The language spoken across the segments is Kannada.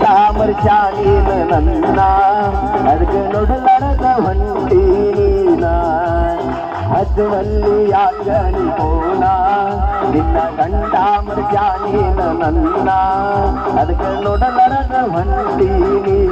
డామర్ చాలీన నన్నా అర్గనొడు నడద వంటి నీనా అద్వల్లియాగని పోనా నిన్న కండామర్ చాలీన నన్నా అర్గనొడు నడద వంటి నీనా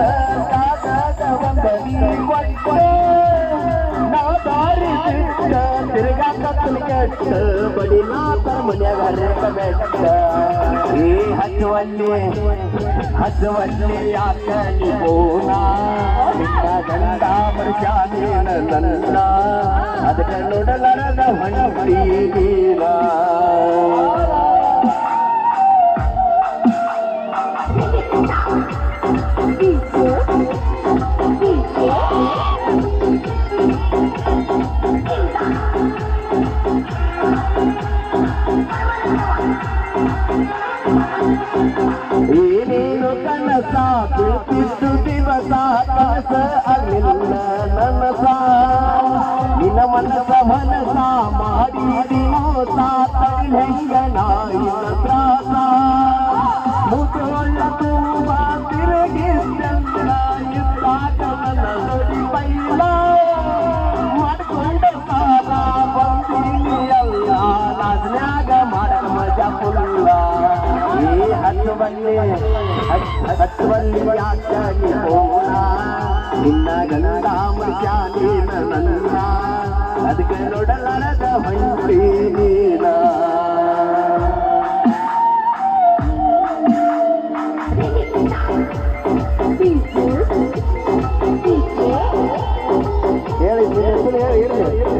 ಕತ್ತಲ ಕೆಟ್ಟ ಬಡಿನಾಥ ಮನ್ಯಾಗ ರೇಖ ಬೆಟ್ಟ ಈ ಹಚ್ಚುವಲ್ಲಿ ಹಚ್ಚುವಲ್ಲಿ ಯಾಕ ನೀನ ನಿನ್ನ ಗಂಡ ಮನುಷ್ಯನೇನ ನನ್ನ ಅದಕ್ಕೆ ನೋಡಲಾರದ ಹೊಂಟಿ ನೀನ ಏನೇನು ದಿವಸ ಕನಸ ಅಲ್ಲಿಲ್ಲ ನನಸ ನಿನ್ನ ಮನಸ ಮನಸ ಮಾಡಿದಿ ಮೋಸ ತಗಿಲೆಂಗ ಈ ಹತ್ತುವಲ್ಲಿ ಹತ್ತುವಲ್ಲಿ ಯಾಕೆ ಹೋಣ ನಿನ್ನ ಗಂಡ ಮನುಷ್ಯನೇನ ನನ್ನ ಅದಕ್ಕೆ ನೋಡಲಾರದ ಹೊಂಟಿ ನೀನ ಹೇಳಿ ನಿನ್ನ ಹೆಸರು ಹೇಳಿ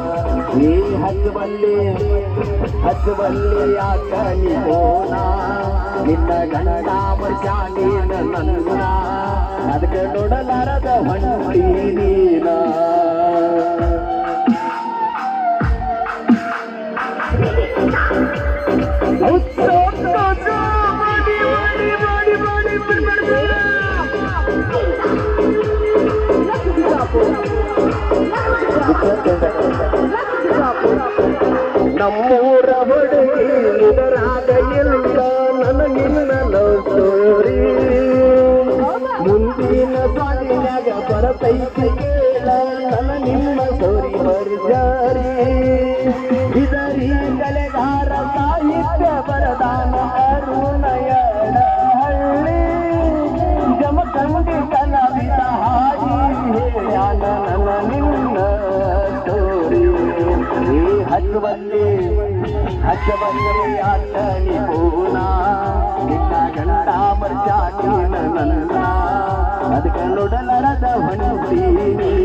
ನೀ ಹಚ್ಚುವಲ್ಲಿ ಹಚ್ಚುವಲ್ಲಿ ಯಾಕ ನೀ ಹೋನ ನಿನ್ನ ಗಂಡ ಮರ್ಚಾನೀನ ನನ್ನ ಅದಕ್ಕೆ ನೋಡಲಾರದ ಹೊಂಟಿ ನೀನ ನಮ್ಮೂರ ನಿಮ್ಮ ಸೋರಿ ಬರ್ಜಾರಿ ಇದರಿ ಕಲೆಗಾರ ಸಾಹಿತ್ಯ ಬರದಾನ ಅರುಣಯಡ ಹಳ್ಳಿ ಜಮಖಂಡಿ ಕಲಾವಿದ ಹಾಡಿ ಹೇಳ್ಯಾನ ನನ್ನ ಸ್ಟೋರಿ ಈ ಹಚ್ಚುವಲ್ಲಿ ಹಚ್ಚುವಲ್ಲಿ ಆಟನಿ ಪೂನ ನಿನ್ನ ಗಂಡ ಮರ್ಜಾಟಿನ ನನ್ನ ಅದಕ್ಕೆ ನೋಡಲರದ हंसी